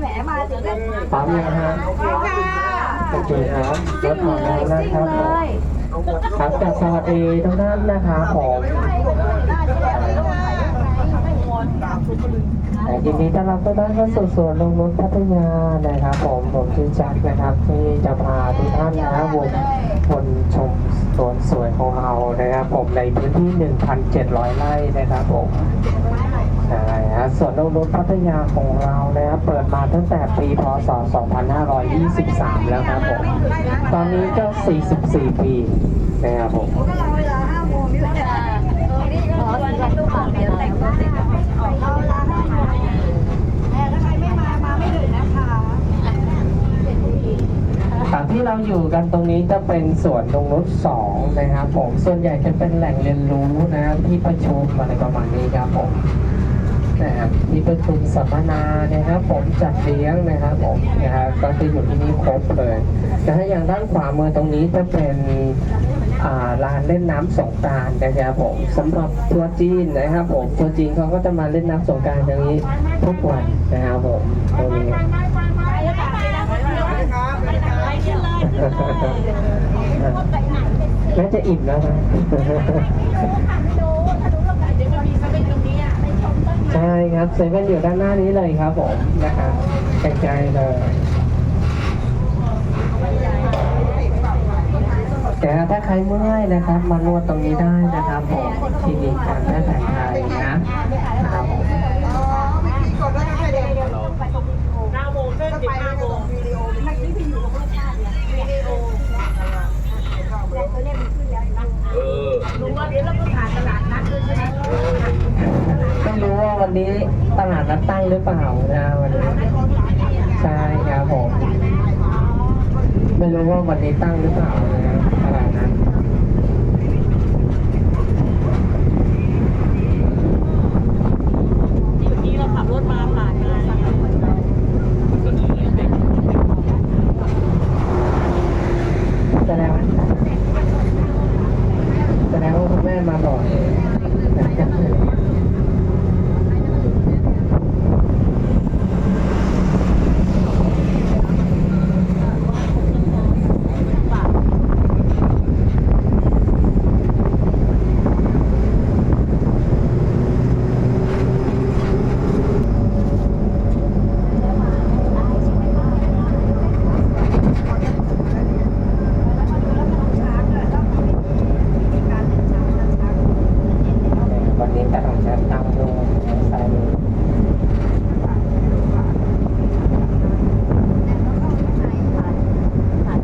แหมมาถึงแล้วพร้อมยังฮะโอเคครับรถของเรานะครับผมครับจากสวัสดีทุกท่านนะครับผมแต่ยินดีต้อนรับทุกท่านเข้าสู่สวนลงนุชพัทยานะครับผมผมชื่อแจ็คนะครับที่จะพาทุกท่านนะครับวนวนชมสวนสวยของเรานะครับผมในพื้นที่ 1,700 ไร่นะครับผม ใช่ฮะส่วนนกนุชพัทยาของเรานะครับเปิดมาตั้งแต่ปีพศ 2523 แล้วครับผม ตอนนี้ก็ 44 ปีนะครับผมก็รอเวลาห้าโมงนี่แหละขอสีตู้ปากเดี๋ยวแต่งตัวเสร็จรอเวลาห้าโมงแม่ถ้าใครไม่มา มาไม่ถึงนะคะสถานที่เราอยู่กันตรงนี้จะเป็นสวนนงนุช2นะครับผม ส่วนใหญ่จะเป็นแหล่งเรียนรู้นะที่ประชุมอะไรประมาณนี้ครับผม นะครับที่ประชุมสัมมนานะครับผมจัดเลี้ยงนะครับผมนะครับก็จะอยู่ที่นี่ครบเลยนะฮะอย่างด้านขวามือตรงนี้จะเป็นลานเล่นน้ำสงการนะครับผมสำหรับทัวร์จีนนะครับผมทัวร์จีนเขาก็จะมาเล่นน้ำสงการอย่างนี้ทุกวันนะครับผมตรงนี้น่าจะอิ่มแล้วนะ ใช่ ครับเซเว่นอยู่ด้านหน้านี้เลยครับผมนะครับใกล้ๆเลยแต่ถ้าใครเมื่อยนะครับ มานวดตรงนี้ได้นะครับผมคลินิกการแพทย์แผนไทยนะครับ วันนี้ตลาดนัดตั้งหรือเปล่านะวันนี้ใช่ครับผมไม่รู้ว่าวันนี้ตั้งหรือเปล่านะตลาดนัดแสดวแสดงว่าคุณแม่มาบ่อย